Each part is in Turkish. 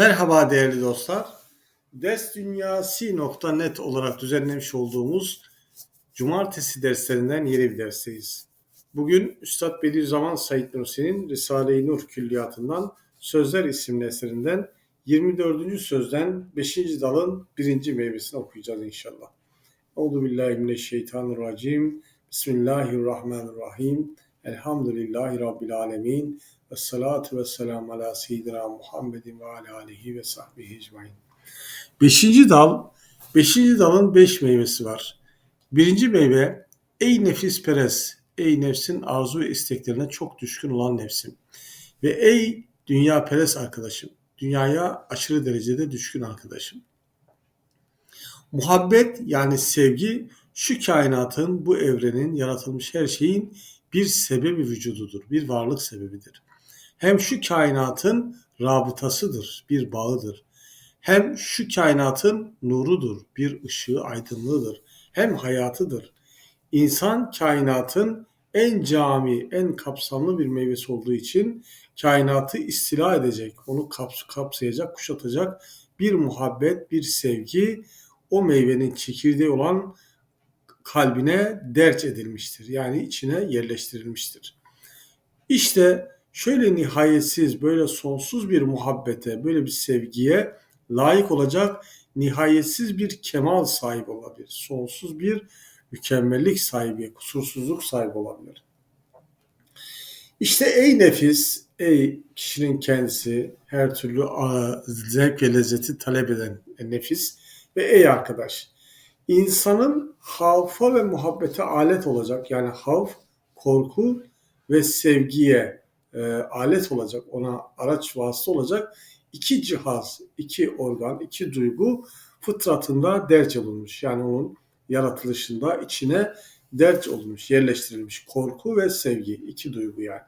Merhaba değerli dostlar. Dersdünyasi.net olarak düzenlemiş olduğumuz cumartesi derslerinden yeni bir dersteyiz. Bugün Üstad Bediüzzaman Said Nursi'nin Risale-i Nur Külliyatı'ndan Sözler isimli eserinden 24. sözden 5. dalın 1. meyvesini okuyacağız inşallah. Euzu billahi mineşşeytanirracim. Bismillahirrahmanirrahim. Elhamdülillahi Rabbil alemin. Ve salatu ve selamu ala seyyidina Muhammedin ve ala alihi ve sahbihi ecmain. Beşinci dal, beşinci dalın beş meyvesi var. Birinci meyve, ey nefis perez, ey nefsin arzu ve isteklerine çok düşkün olan nefsim. Ve ey dünya perez arkadaşım, dünyaya aşırı derecede düşkün arkadaşım. Muhabbet yani sevgi şu kainatın, bu evrenin, yaratılmış her şeyin bir sebebi vücududur, bir varlık sebebidir hem şu kainatın rabıtasıdır, bir bağıdır. Hem şu kainatın nurudur, bir ışığı aydınlığıdır. Hem hayatıdır. İnsan kainatın en cami, en kapsamlı bir meyvesi olduğu için kainatı istila edecek, onu kaps kapsayacak, kuşatacak bir muhabbet, bir sevgi o meyvenin çekirdeği olan kalbine derç edilmiştir. Yani içine yerleştirilmiştir. İşte şöyle nihayetsiz, böyle sonsuz bir muhabbete, böyle bir sevgiye layık olacak nihayetsiz bir kemal sahibi olabilir. Sonsuz bir mükemmellik sahibi, kusursuzluk sahibi olabilir. İşte ey nefis, ey kişinin kendisi, her türlü zevk ve lezzeti talep eden nefis ve ey arkadaş, insanın havfa ve muhabbete alet olacak, yani havf, korku ve sevgiye e, alet olacak, ona araç vasıta olacak iki cihaz, iki organ, iki duygu fıtratında derç olunmuş. Yani onun yaratılışında içine derç olmuş, yerleştirilmiş. Korku ve sevgi, iki duygu yani.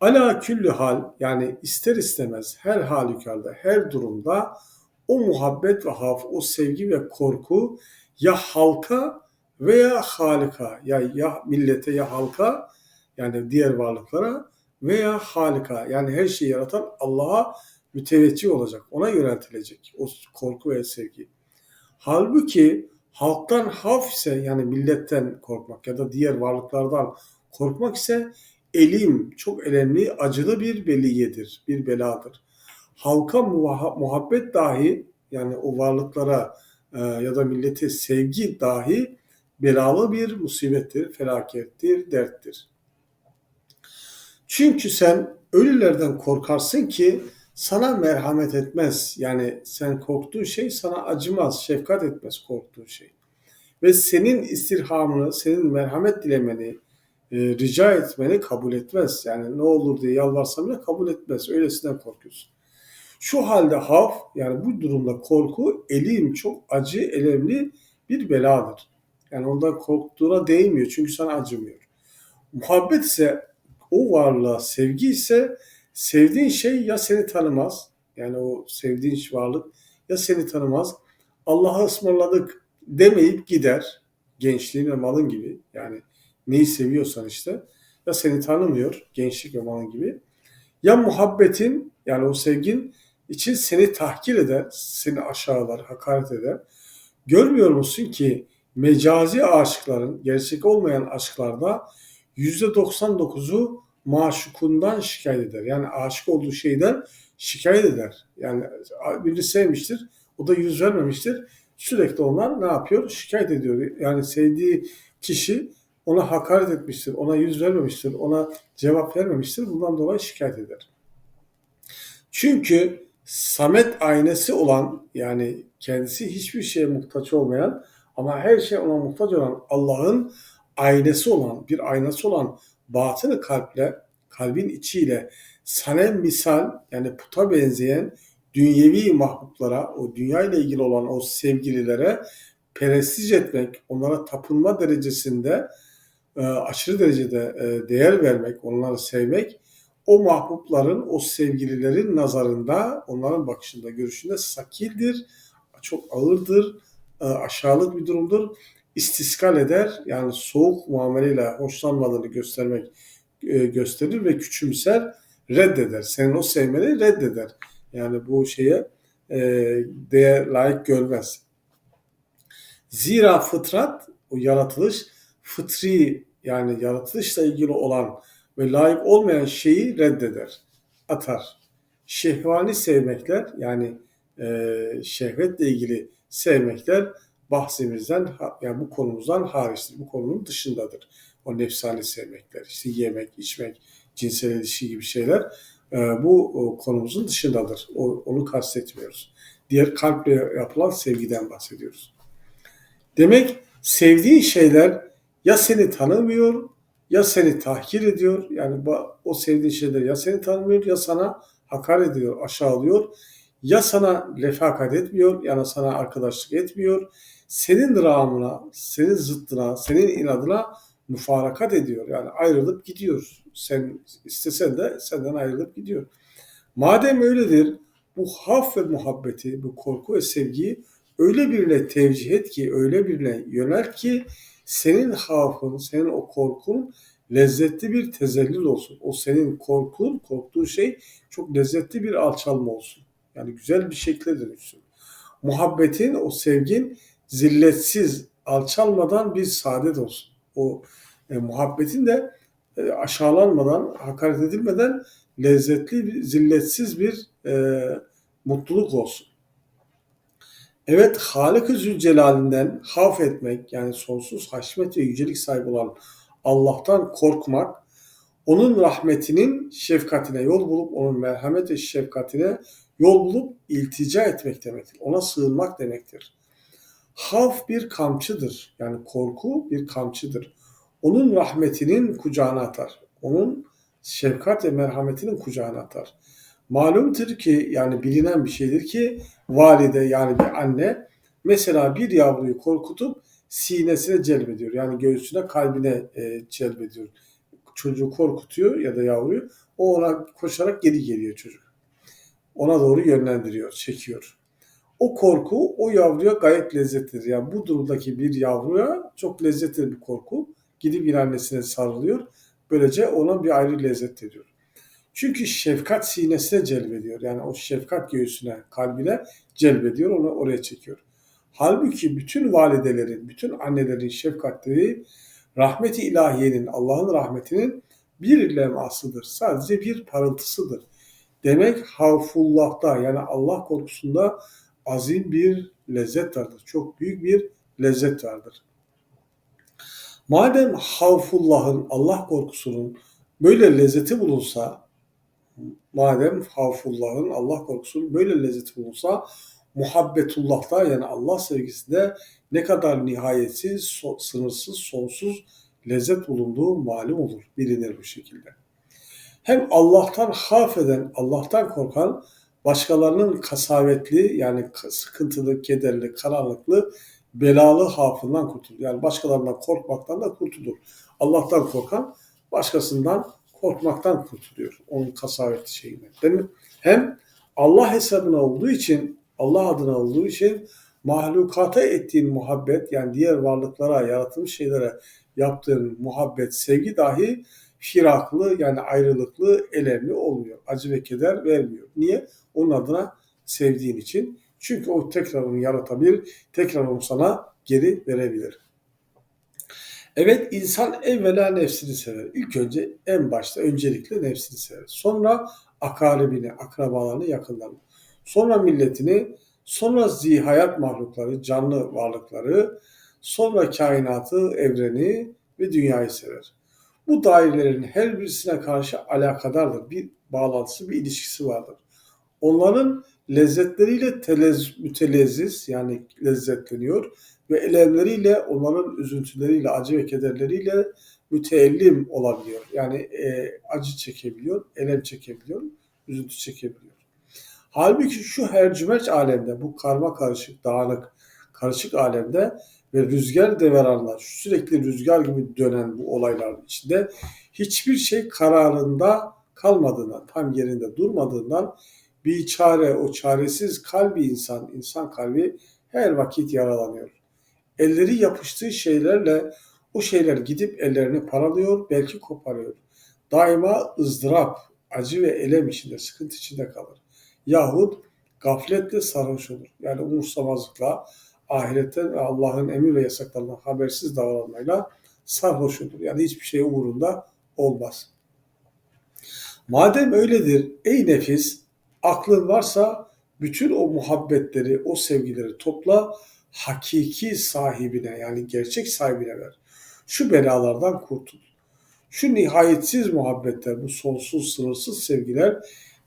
Ala küllü hal yani ister istemez her halükarda, her durumda o muhabbet ve haf, o sevgi ve korku ya halka veya halika ya, ya millete ya halka yani diğer varlıklara veya halika yani her şeyi yaratan Allah'a müteveccih olacak. Ona yöneltilecek o korku ve sevgi. Halbuki halktan haf ise yani milletten korkmak ya da diğer varlıklardan korkmak ise elim, çok önemli, acılı bir beliyedir, bir beladır. Halka muhabbet dahi yani o varlıklara e, ya da millete sevgi dahi belalı bir musibettir, felakettir, derttir. Çünkü sen ölülerden korkarsın ki sana merhamet etmez. Yani sen korktuğun şey sana acımaz, şefkat etmez korktuğun şey. Ve senin istirhamını, senin merhamet dilemeni, e, rica etmeni kabul etmez. Yani ne olur diye yalvarsam bile kabul etmez. Öylesinden korkuyorsun. Şu halde haf yani bu durumda korku elim çok acı, elemli bir beladır. Yani ondan korktuğuna değmiyor çünkü sana acımıyor. Muhabbet ise o varlığa sevgi ise sevdiğin şey ya seni tanımaz yani o sevdiğin varlık ya seni tanımaz. Allah'a ısmarladık demeyip gider gençliğin ve malın gibi. Yani neyi seviyorsan işte ya seni tanımıyor gençlik ve malın gibi. Ya muhabbetin yani o sevgin için seni tahkir eder, seni aşağılar, hakaret eder. Görmüyor musun ki mecazi aşıkların, gerçek olmayan aşklarda %99'u maşukundan şikayet eder. Yani aşık olduğu şeyden şikayet eder. Yani birini sevmiştir, o da yüz vermemiştir. Sürekli onlar ne yapıyor? Şikayet ediyor. Yani sevdiği kişi ona hakaret etmiştir, ona yüz vermemiştir, ona cevap vermemiştir. Bundan dolayı şikayet eder. Çünkü Samet aynesi olan yani kendisi hiçbir şeye muhtaç olmayan ama her şey ona muhtaç olan Allah'ın aynası olan, bir aynası olan batını kalple, kalbin içiyle sanem misal yani puta benzeyen dünyevi mahbuplara, o dünya ile ilgili olan o sevgililere perestiş etmek, onlara tapınma derecesinde e, aşırı derecede e, değer vermek, onları sevmek o mahbupların, o sevgililerin nazarında, onların bakışında, görüşünde sakildir, çok ağırdır, e, aşağılık bir durumdur istiskal eder. Yani soğuk muameleyle hoşlanmadığını göstermek e, gösterir ve küçümser, reddeder. Senin o sevmeni reddeder. Yani bu şeye e, değer layık görmez. Zira fıtrat, o yaratılış fıtri yani yaratılışla ilgili olan ve layık olmayan şeyi reddeder, atar. Şehvani sevmekler yani e, şehvetle ilgili sevmekler bahsimizden yani bu konumuzdan hariçtir. Bu konunun dışındadır. O nefsani sevmekler, işte yemek, içmek, cinsel ilişki gibi şeyler e, bu konumuzun dışındadır. Onu kastetmiyoruz. Diğer kalple yapılan sevgiden bahsediyoruz. Demek sevdiğin şeyler ya seni tanımıyor ya seni tahkir ediyor. Yani o sevdiğin şeyler ya seni tanımıyor ya sana hakaret ediyor, aşağılıyor. Ya sana refakat etmiyor ya sana arkadaşlık etmiyor. Senin rağmına, senin zıttına, senin inadına mufarakat ediyor. Yani ayrılıp gidiyor. Sen istesen de senden ayrılıp gidiyor. Madem öyledir bu haf ve muhabbeti, bu korku ve sevgiyi öyle birine tevcih et ki, öyle birine yönel ki senin hafın, senin o korkun lezzetli bir tezellül olsun. O senin korkun, korktuğun şey çok lezzetli bir alçalma olsun. Yani güzel bir şekle dönüşsün. Muhabbetin, o sevgin zilletsiz, alçalmadan bir saadet olsun. O e, muhabbetin de e, aşağılanmadan, hakaret edilmeden lezzetli, zilletsiz bir e, mutluluk olsun. Evet Halık-ı Zülcelal'inden haf etmek yani sonsuz haşmet ve yücelik sahibi olan Allah'tan korkmak, onun rahmetinin şefkatine yol bulup, onun merhamet ve şefkatine yol bulup iltica etmek demektir. Ona sığınmak demektir. Haf bir kamçıdır. Yani korku bir kamçıdır. Onun rahmetinin kucağına atar. Onun şefkat ve merhametinin kucağına atar. Malumdur ki yani bilinen bir şeydir ki valide yani bir anne mesela bir yavruyu korkutup sinesine celbediyor. Yani göğsüne kalbine e, celbediyor. Çocuğu korkutuyor ya da yavruyu. O ona koşarak geri geliyor çocuk. Ona doğru yönlendiriyor, çekiyor. O korku o yavruya gayet lezzetlidir. Yani bu durumdaki bir yavruya çok lezzetli bir korku. Gidip bir annesine sarılıyor. Böylece ona bir ayrı lezzet ediyor. Çünkü şefkat sinesine celbediyor. Yani o şefkat göğsüne, kalbine celbediyor, onu oraya çekiyor. Halbuki bütün validelerin, bütün annelerin şefkatleri rahmeti ilahiyenin, Allah'ın rahmetinin bir lemasıdır. Sadece bir parıltısıdır. Demek havfullah'ta yani Allah korkusunda azim bir lezzet vardır. Çok büyük bir lezzet vardır. Madem havfullah'ın, Allah korkusunun böyle lezzeti bulunsa, madem havfullah'ın, Allah korkusunun böyle lezzeti bulunsa, muhabbetullah'ta yani Allah sevgisinde ne kadar nihayetsiz, sınırsız, sonsuz lezzet bulunduğu malum olur, bilinir bu şekilde. Hem Allah'tan haf eden, Allah'tan korkan, başkalarının kasavetli yani sıkıntılı, kederli, karanlıklı, belalı hafından kurtulur. Yani başkalarından korkmaktan da kurtulur. Allah'tan korkan başkasından korkmaktan kurtuluyor. Onun kasavetli şeyine. Değil mi? Hem Allah hesabına olduğu için Allah adına olduğu için mahlukata ettiğin muhabbet yani diğer varlıklara, yaratılmış şeylere yaptığın muhabbet, sevgi dahi firaklı yani ayrılıklı, elemli olmuyor. Acı ve keder vermiyor. Niye? Onun adına sevdiğin için. Çünkü o tekrar onu yaratabilir, tekrar onu sana geri verebilir. Evet insan evvela nefsini sever. İlk önce en başta öncelikle nefsini sever. Sonra akaribini, akrabalarını, yakınlarını sonra milletini, sonra zihayat mahlukları, canlı varlıkları, sonra kainatı, evreni ve dünyayı sever. Bu dairelerin her birisine karşı alakadardır. Bir bağlantısı, bir ilişkisi vardır. Onların lezzetleriyle telez, mütelezziz yani lezzetleniyor ve elemleriyle onların üzüntüleriyle, acı ve kederleriyle müteellim olabiliyor. Yani e, acı çekebiliyor, elem çekebiliyor, üzüntü çekebiliyor. Halbuki şu hercümerç alemde, bu karma karışık, dağınık, karışık alemde ve rüzgar deveranlar, sürekli rüzgar gibi dönen bu olaylar içinde hiçbir şey kararında kalmadığından, tam yerinde durmadığından bir çare, o çaresiz kalbi insan, insan kalbi her vakit yaralanıyor. Elleri yapıştığı şeylerle o şeyler gidip ellerini paralıyor, belki koparıyor. Daima ızdırap, acı ve elem içinde, sıkıntı içinde kalır. yahut gafletle sarhoş olur. Yani umursamazlıkla, ahiretten Allah'ın emir ve yasaklarından habersiz davranmayla sarhoş olur. Yani hiçbir şey uğrunda olmaz. Madem öyledir ey nefis aklın varsa bütün o muhabbetleri, o sevgileri topla hakiki sahibine yani gerçek sahibine ver. Şu belalardan kurtul. Şu nihayetsiz muhabbetler, bu sonsuz, sınırsız sevgiler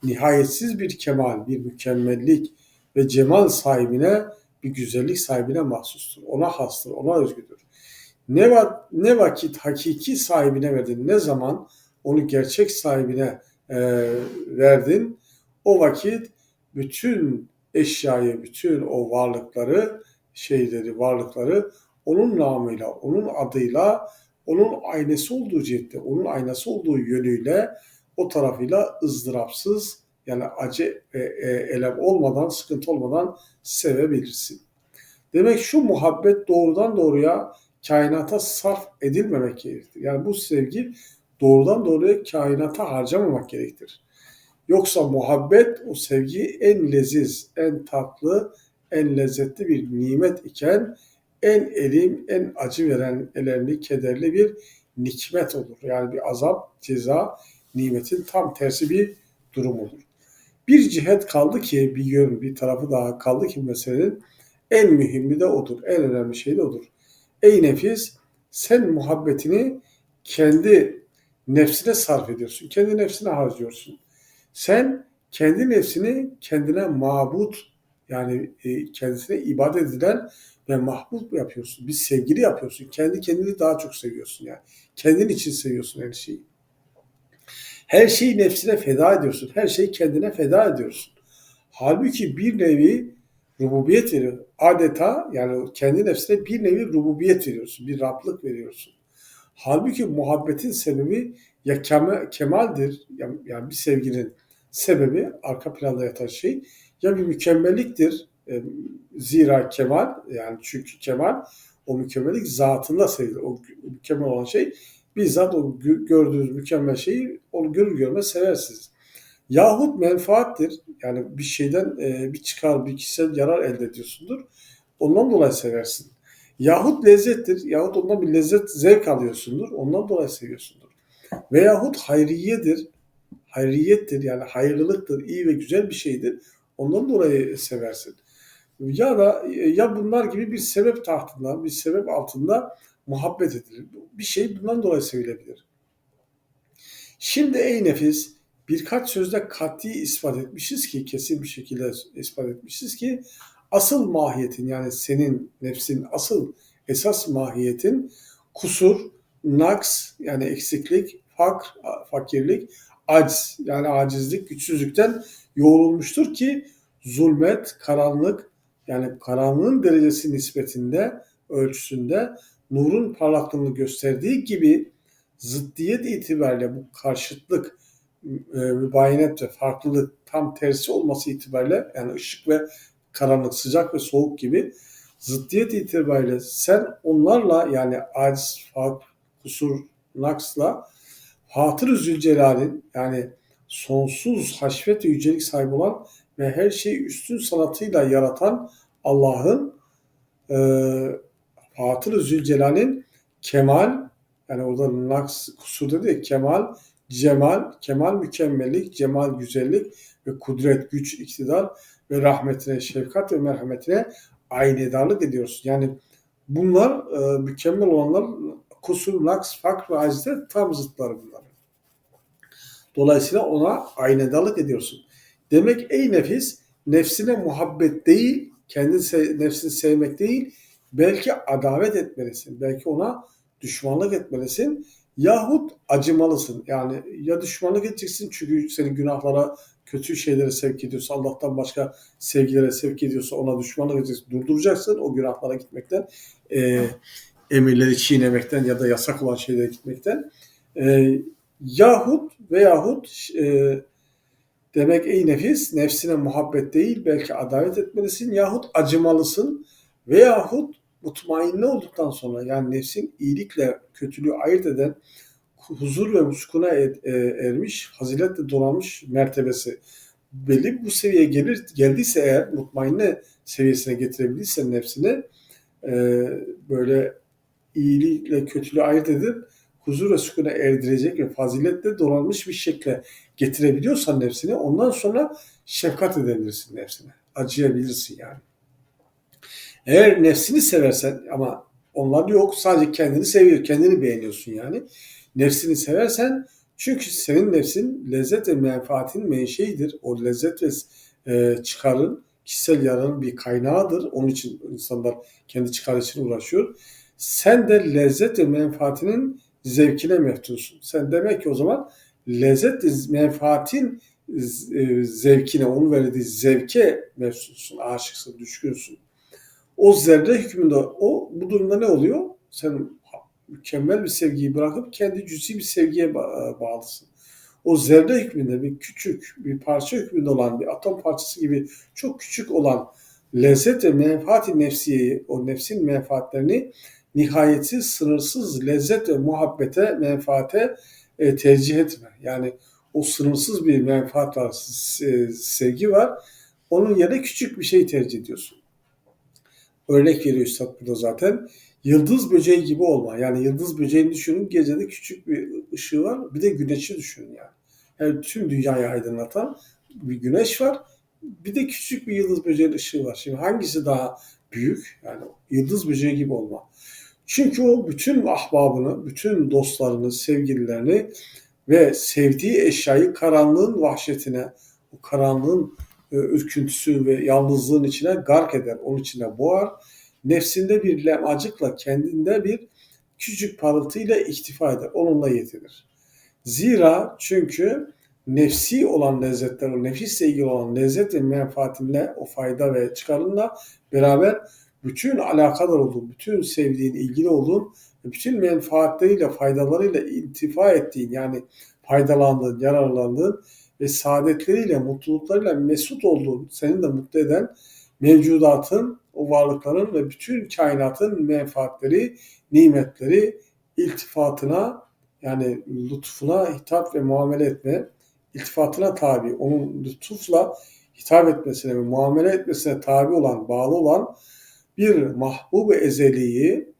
nihayetsiz bir kemal, bir mükemmellik ve cemal sahibine, bir güzellik sahibine mahsustur. Ona hastır, ona özgüdür. Ne, va ne vakit hakiki sahibine verdin, ne zaman onu gerçek sahibine e, verdin, o vakit bütün eşyayı, bütün o varlıkları, şeyleri, varlıkları onun namıyla, onun adıyla, onun aynası olduğu cihette, onun aynası olduğu yönüyle o tarafıyla ızdırapsız yani acı ve e, elem olmadan, sıkıntı olmadan sevebilirsin. Demek şu muhabbet doğrudan doğruya kainata sarf edilmemek gerektir. Yani bu sevgi doğrudan doğruya kainata harcamamak gerektir. Yoksa muhabbet o sevgi en leziz, en tatlı, en lezzetli bir nimet iken en elim, en acı veren, elemli, kederli bir nikmet olur. Yani bir azap, ceza, nimetin tam tersi bir durum olur. Bir cihet kaldı ki, bir yön, bir tarafı daha kaldı ki meselenin en mühimi de odur, en önemli şey de odur. Ey nefis, sen muhabbetini kendi nefsine sarf ediyorsun, kendi nefsine harcıyorsun. Sen kendi nefsini kendine mabut yani e, kendisine ibadet edilen ve mahbub yapıyorsun. Bir sevgili yapıyorsun. Kendi kendini daha çok seviyorsun yani. Kendin için seviyorsun her şeyi. Her şeyi nefsine feda ediyorsun. Her şeyi kendine feda ediyorsun. Halbuki bir nevi rububiyet veriyor. Adeta yani kendi nefsine bir nevi rububiyet veriyorsun. Bir Rablık veriyorsun. Halbuki muhabbetin sebebi ya kemaldir. Yani bir sevginin sebebi arka planda yatan şey ya bir mükemmelliktir. E, zira kemal yani çünkü kemal o mükemmellik zatında sayılır. O mükemmel olan şey bizzat o gördüğünüz mükemmel şeyi onu görür görmez seversiniz. Yahut menfaattir. Yani bir şeyden e, bir çıkar, bir kişisel yarar elde ediyorsundur. Ondan dolayı seversin. Yahut lezzettir. Yahut ondan bir lezzet, zevk alıyorsundur. Ondan dolayı seviyorsundur. Veyahut hayriyedir. Hayriyettir yani hayırlılıktır, iyi ve güzel bir şeydir. Ondan dolayı seversin. Ya da ya bunlar gibi bir sebep tahtında, bir sebep altında muhabbet edilir. Bir şey bundan dolayı sevilebilir. Şimdi ey nefis birkaç sözde kat'i ispat etmişiz ki kesin bir şekilde ispat etmişiz ki asıl mahiyetin yani senin nefsin asıl esas mahiyetin kusur, naks yani eksiklik, fakr, fakirlik, aciz yani acizlik, güçsüzlükten yoğrulmuştur ki zulmet, karanlık yani karanlığın derecesi nispetinde, ölçüsünde nurun parlaklığını gösterdiği gibi zıddiyet itibariyle bu karşıtlık, e, mübayinet ve farklılık tam tersi olması itibariyle yani ışık ve karanlık, sıcak ve soğuk gibi zıddiyet itibariyle sen onlarla yani aciz, fark, kusur, naksla Hatır-ı Zülcelal'in yani sonsuz haşvet ve yücelik sahibi olan ve her şeyi üstün sanatıyla yaratan Allah'ın e, Fatır-ı Zülcelal'in kemal yani orada naks kusur dedi ya, kemal, cemal, kemal mükemmellik, cemal güzellik ve kudret, güç, iktidar ve rahmetine, şefkat ve merhametine aynedarlık ediyorsun. Yani bunlar e, mükemmel olanlar kusur, naks, fakr ve acizde tam zıtları bunlar. Dolayısıyla ona aynedarlık ediyorsun. Demek ey nefis nefsine muhabbet değil, kendi se- nefsini sevmek değil, belki adavet etmelisin. Belki ona düşmanlık etmelisin. Yahut acımalısın. Yani ya düşmanlık edeceksin çünkü senin günahlara, kötü şeylere sevk ediyorsa, Allah'tan başka sevgilere sevk ediyorsa ona düşmanlık edeceksin. Durduracaksın o günahlara gitmekten, e, emirleri çiğnemekten ya da yasak olan şeylere gitmekten. E, yahut veyahut e, Demek ey nefis nefsine muhabbet değil belki adalet etmelisin yahut acımalısın veyahut mutmainne olduktan sonra yani nefsin iyilikle kötülüğü ayırt eden huzur ve muskuna e, ermiş, haziletle donanmış mertebesi. belli bu seviyeye gelir geldiyse eğer mutmainne seviyesine getirebildiyse nefsini e, böyle iyilikle kötülüğü ayırt edip huzur ve sükuna erdirecek ve faziletle donanmış bir şekle getirebiliyorsan nefsini ondan sonra şefkat edebilirsin nefsine. Acıyabilirsin yani. Eğer nefsini seversen ama onlar yok sadece kendini seviyor, kendini beğeniyorsun yani. Nefsini seversen çünkü senin nefsin lezzet ve menfaatin menşeidir. O lezzet ve e, çıkarın kişisel yararın bir kaynağıdır. Onun için insanlar kendi çıkar için uğraşıyor. Sen de lezzet ve menfaatinin zevkine meftunsun. Sen demek ki o zaman lezzet ve menfaatin e, zevkine, onun verdiği zevke meftunsun, aşıksın, düşkünsün. O zerre hükmünde, o bu durumda ne oluyor? Sen mükemmel bir sevgiyi bırakıp kendi cüzi bir sevgiye bağlısın. O zerre hükmünde bir küçük, bir parça hükmünde olan, bir atom parçası gibi çok küçük olan lezzet ve menfaati nefsiyeyi, o nefsin menfaatlerini nihayetsiz, sınırsız lezzet ve muhabbete, menfaate e, tercih etme. Yani o sınırsız bir menfaat var, sevgi var. Onun yerine küçük bir şey tercih ediyorsun. Örnek veriyor Üstad burada zaten. Yıldız böceği gibi olma. Yani yıldız böceğini düşünün. Gecede küçük bir ışığı var. Bir de güneşi düşünün yani. Yani tüm dünyayı aydınlatan bir güneş var. Bir de küçük bir yıldız böceği ışığı var. Şimdi hangisi daha büyük? Yani yıldız böceği gibi olma. Çünkü o bütün ahbabını, bütün dostlarını, sevgililerini ve sevdiği eşyayı karanlığın vahşetine, o karanlığın ürküntüsü ve yalnızlığın içine gark eder, onun içine boğar. Nefsinde bir lemacıkla kendinde bir küçük parıltıyla iktifa eder, onunla yetinir. Zira çünkü nefsi olan lezzetler, o nefisle ilgili olan lezzet ve menfaatinle, o fayda ve çıkarınla beraber bütün alakadar olduğun, bütün sevdiğin, ilgili olduğun, bütün menfaatleriyle, faydalarıyla intifa ettiğin yani faydalandığın, yararlandığın ve saadetleriyle, mutluluklarıyla mesut olduğun, senin de mutlu eden mevcudatın, o varlıkların ve bütün kainatın menfaatleri, nimetleri, iltifatına yani lütfuna hitap ve muamele etme, iltifatına tabi, onun lütufla hitap etmesine ve muamele etmesine tabi olan, bağlı olan bir mahbub ezeliyi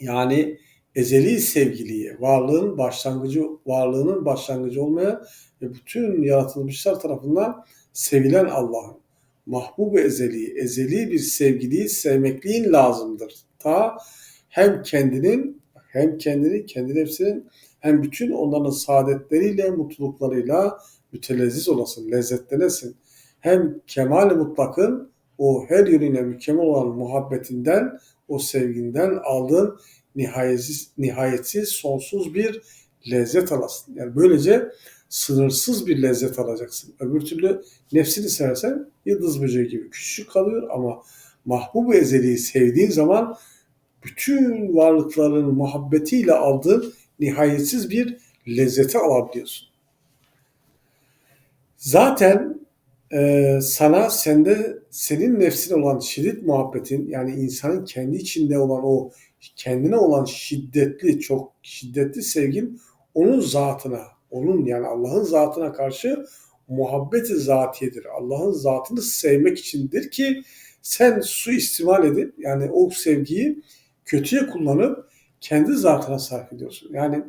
yani ezeli sevgiliyi, varlığın başlangıcı, varlığının başlangıcı olmaya ve bütün yaratılmışlar tarafından sevilen Allah'ın mahbub ezeli, ezeli bir sevgiliyi sevmekliğin lazımdır. Ta hem kendinin hem kendini, kendi nefsinin hem bütün onların saadetleriyle, mutluluklarıyla mütelezziz olasın, lezzetlenesin. Hem kemal mutlakın o her yönüyle mükemmel olan muhabbetinden, o sevginden aldığın nihayetsiz, nihayetsiz sonsuz bir lezzet alasın. Yani böylece sınırsız bir lezzet alacaksın. Öbür türlü nefsini seversen yıldız böceği gibi küçük kalıyor ama mahbub ezeliyi sevdiğin zaman bütün varlıkların muhabbetiyle aldığın nihayetsiz bir lezzeti alabiliyorsun. Zaten e, sana sende senin nefsine olan şiddet muhabbetin yani insanın kendi içinde olan o kendine olan şiddetli çok şiddetli sevgin onun zatına onun yani Allah'ın zatına karşı muhabbeti zatiyedir. Allah'ın zatını sevmek içindir ki sen su istimal edip yani o sevgiyi kötüye kullanıp kendi zatına sarf ediyorsun. Yani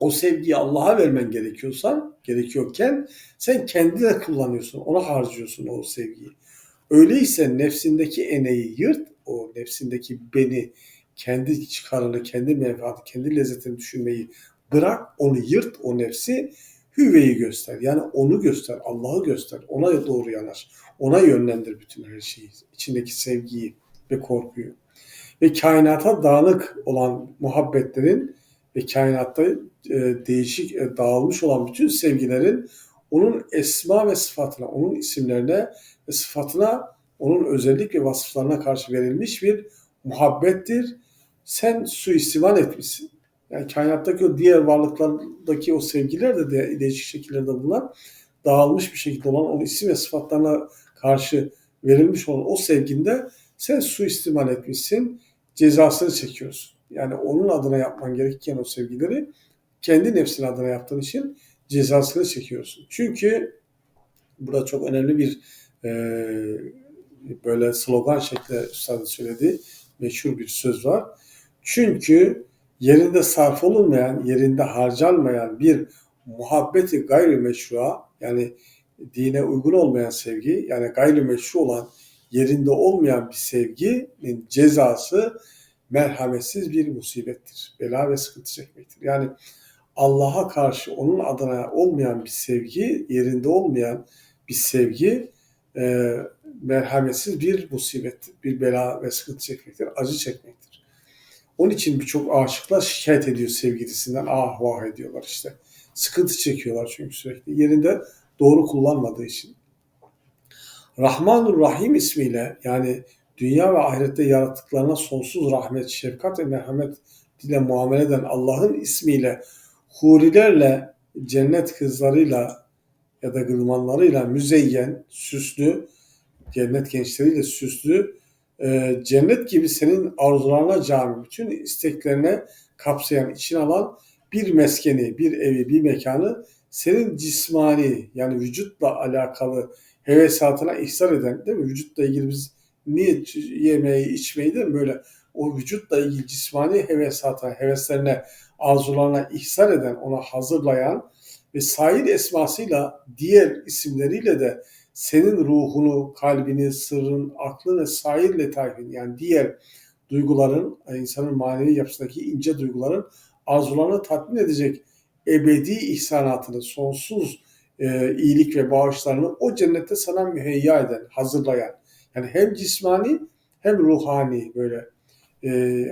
o sevgiyi Allah'a vermen gerekiyorsa, gerekiyorken sen kendine kullanıyorsun, ona harcıyorsun o sevgiyi. Öyleyse nefsindeki eneyi yırt, o nefsindeki beni, kendi çıkarını, kendi menfaati, kendi lezzetini düşünmeyi bırak, onu yırt o nefsi, hüveyi göster. Yani onu göster, Allah'ı göster, ona doğru yanaş, ona yönlendir bütün her şeyi, içindeki sevgiyi ve korkuyu. Ve kainata dağınık olan muhabbetlerin ve kainatta e, değişik e, dağılmış olan bütün sevgilerin onun esma ve sıfatına, onun isimlerine ve sıfatına, onun özellik ve vasıflarına karşı verilmiş bir muhabbettir. Sen suistimal etmişsin. Yani kainattaki o diğer varlıklardaki o sevgiler de, de değişik şekillerde bulunan dağılmış bir şekilde olan onun isim ve sıfatlarına karşı verilmiş olan o sevginde sen suistimal etmişsin, cezasını çekiyorsun. Yani onun adına yapman gereken o sevgileri kendi nefsin adına yaptığın için cezasını çekiyorsun. Çünkü burada çok önemli bir e, böyle slogan şeklinde üstadın söylediği meşhur bir söz var. Çünkü yerinde sarf olunmayan, yerinde harcanmayan bir muhabbeti gayrimeşrua yani dine uygun olmayan sevgi yani gayrimeşru olan yerinde olmayan bir sevginin cezası merhametsiz bir musibettir. Bela ve sıkıntı çekmektir. Yani Allah'a karşı onun adına olmayan bir sevgi, yerinde olmayan bir sevgi e, merhametsiz bir musibettir. Bir bela ve sıkıntı çekmektir, acı çekmektir. Onun için birçok aşıklar şikayet ediyor sevgilisinden, ah vah ediyorlar işte. Sıkıntı çekiyorlar çünkü sürekli. Yerinde doğru kullanmadığı için. Rahmanur Rahim ismiyle yani dünya ve ahirette yarattıklarına sonsuz rahmet, şefkat ve merhamet ile muamele eden Allah'ın ismiyle hurilerle, cennet kızlarıyla ya da gılmanlarıyla müzeyyen, süslü, cennet gençleriyle süslü, e, cennet gibi senin arzularına cami, bütün isteklerine kapsayan, için alan bir meskeni, bir evi, bir mekanı senin cismani yani vücutla alakalı hevesatına ihsar eden değil mi? Vücutla ilgili biz niye yemeği, içmeyi mi? Böyle o vücutla ilgili cismani hevesatına, heveslerine, arzularına ihsar eden, ona hazırlayan ve sair esmasıyla diğer isimleriyle de senin ruhunu, kalbini, sırrın, aklın ve sair letaifin yani diğer duyguların, insanın manevi yapısındaki ince duyguların arzularını tatmin edecek ebedi ihsanatını, sonsuz e, iyilik ve bağışlarını o cennette sana müheyya eden, hazırlayan. Yani hem cismani hem ruhani böyle e,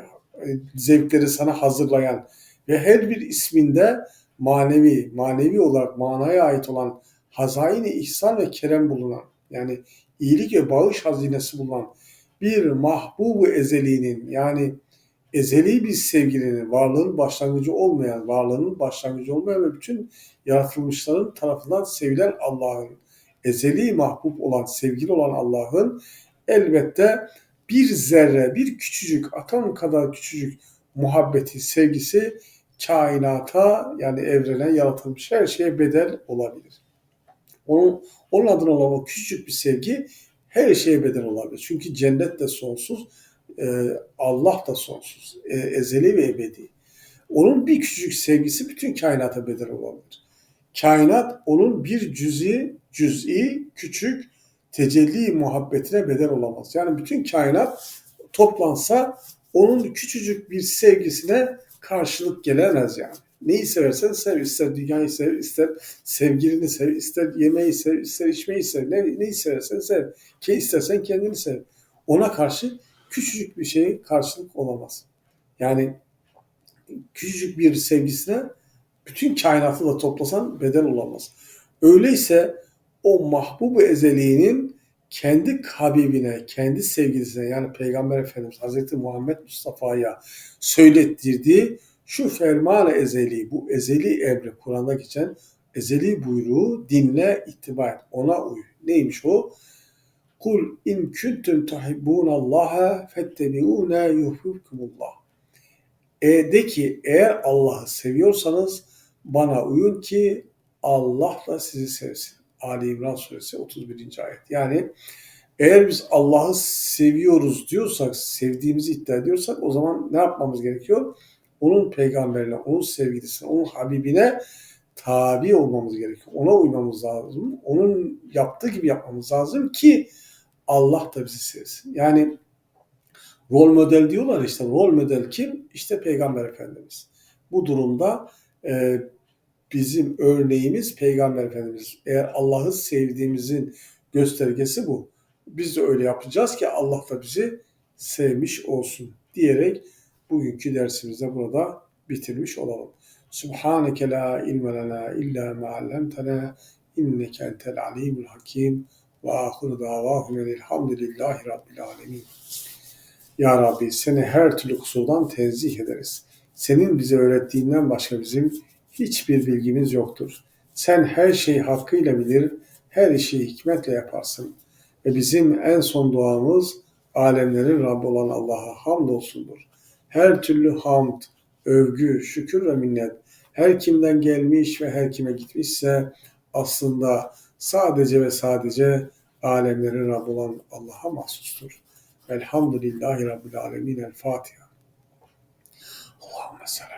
zevkleri sana hazırlayan ve her bir isminde manevi, manevi olarak manaya ait olan hazaini ihsan ve kerem bulunan yani iyilik ve bağış hazinesi bulunan bir mahbubu ezeliğinin yani ezeli bir sevgilinin, varlığın başlangıcı olmayan, varlığının başlangıcı olmayan ve bütün yaratılmışların tarafından sevilen Allah'ın, ezeli mahbub olan, sevgili olan Allah'ın elbette bir zerre, bir küçücük, atom kadar küçücük muhabbeti, sevgisi kainata yani evrene yaratılmış her şeye bedel olabilir. Onun, onun adına olan o küçücük bir sevgi her şeye bedel olabilir. Çünkü cennet de sonsuz, e, Allah da sonsuz, e, ezeli ve ebedi. Onun bir küçücük sevgisi bütün kainata bedel olabilir. Kainat onun bir cüzi, cüz'i, küçük tecelli muhabbetine bedel olamaz. Yani bütün kainat toplansa onun küçücük bir sevgisine karşılık gelemez yani. Neyi seversen sev, ister dünyayı sev, ister sevgilini sev, ister yemeği sev, ister içmeyi sev, ne, neyi seversen sev. Ki istersen kendini sev. Ona karşı küçücük bir şey karşılık olamaz. Yani küçücük bir sevgisine bütün kainatı da toplasan bedel olamaz. Öyleyse o mahbubu ezeliğinin kendi Habibine, kendi sevgilisine yani Peygamber Efendimiz Hazreti Muhammed Mustafa'ya söylettirdiği şu ferman ezeli, bu ezeli emri Kur'an'da geçen ezeli buyruğu dinle, ittiba et, ona uy. Neymiş o? Kul in kuntum tuhibbunallaha fettebi'una yuhibbukumullah. E de ki eğer Allah'ı seviyorsanız bana uyun ki Allah da sizi sevsin. Ali İmran suresi 31. ayet. Yani eğer biz Allah'ı seviyoruz diyorsak, sevdiğimizi iddia ediyorsak o zaman ne yapmamız gerekiyor? Onun peygamberine, onun sevgilisine, onun Habibine tabi olmamız gerekiyor. Ona uymamız lazım. Onun yaptığı gibi yapmamız lazım ki Allah da bizi sevsin. Yani rol model diyorlar işte rol model kim? İşte Peygamber Efendimiz. Bu durumda e, bizim örneğimiz Peygamber Efendimiz. Eğer Allah'ı sevdiğimizin göstergesi bu. Biz de öyle yapacağız ki Allah da bizi sevmiş olsun diyerek bugünkü dersimizde burada bitirmiş olalım. Subhaneke la ilme lena illa ma allamtana inneke entel alimul hakim ve ahiru davahum elhamdülillahi rabbil alemin. Ya Rabbi seni her türlü kusurdan tenzih ederiz. Senin bize öğrettiğinden başka bizim hiçbir bilgimiz yoktur. Sen her şeyi hakkıyla bilir, her işi hikmetle yaparsın. Ve bizim en son duamız alemlerin Rabbi olan Allah'a hamdolsundur. Her türlü hamd, övgü, şükür ve minnet her kimden gelmiş ve her kime gitmişse aslında sadece ve sadece alemlerin Rabbi olan Allah'a mahsustur. Elhamdülillahi Rabbil Alemin. El Fatiha. Allahümme salli